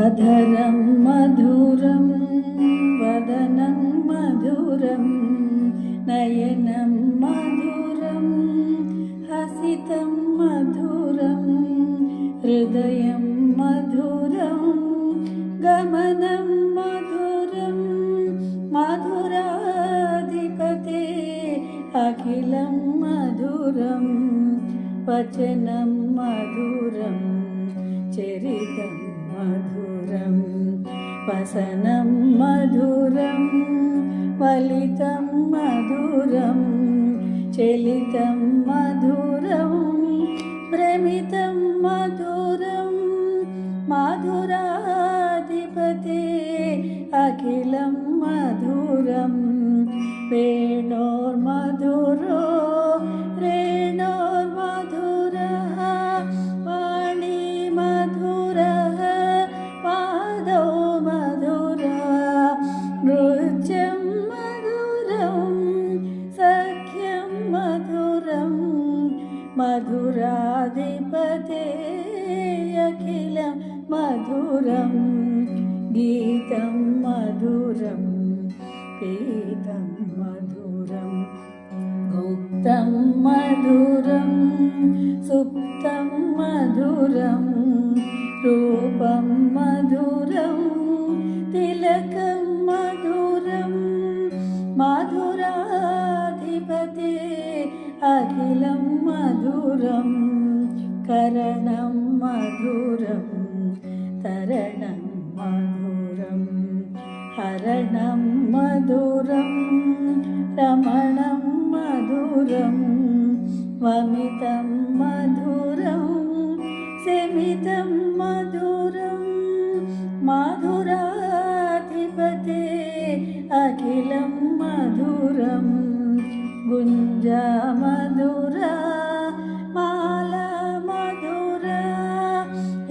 अधरं मधुरं वदनं मधुरं नयनं मधुरं हसितं मधुरं हृदयं मधुरं गमनं मधुरं मधुराधिपते अखिलं मधुरं वचनं मधुरं चरितं मधुरं वसनं मधुरं वलितं मधुरं चलितं मधुरं भ्रमितं मधुरं माधुराधिपते अखिलं मधुरं वेणोर्मधुरो मधुरं गीतं मधुरं पीतं मधुरं भुक्तं मधुरं सुप्तं मधुरं रूपं मधुरं तिलकं मधुरं माधुराधिपते अखिलं मधुरं करणं मधुरं तरणं मधुरं हरणं मधुरं रमणं मधुरं वमितं मधुरं सेमितं मधुरं माधुराधिपते अखिलं मधुरं गुञ्जा मधुरा माला मधुरा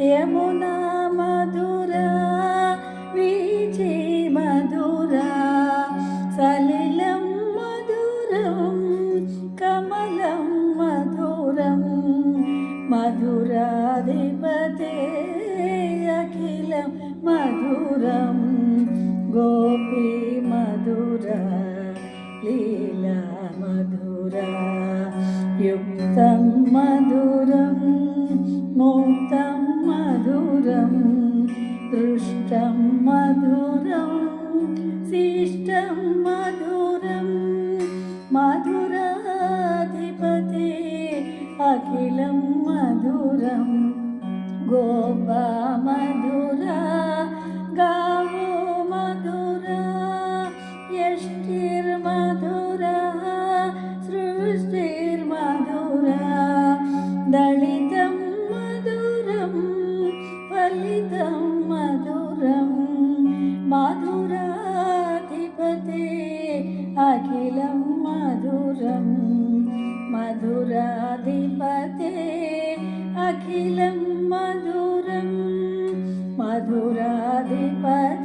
यमुना मधुराधिपते अखिलं मधुरं गोपी मधुरा लीला मधुरा युक्तं मधुरं मुक्तं मधुरं दृष्टं मधुरं शिष्टं मधुरं मधुराधिपते अखिलं मधुरं गोपा मधुरा गावो मधुरा यष्टिर् सृष्टिर्मधुरा दलितं मधुरं फलितं मधुरं मधुराधिपते अखिलं मधुरं मधुराधि अखिलं मधुरं मधुराधिपति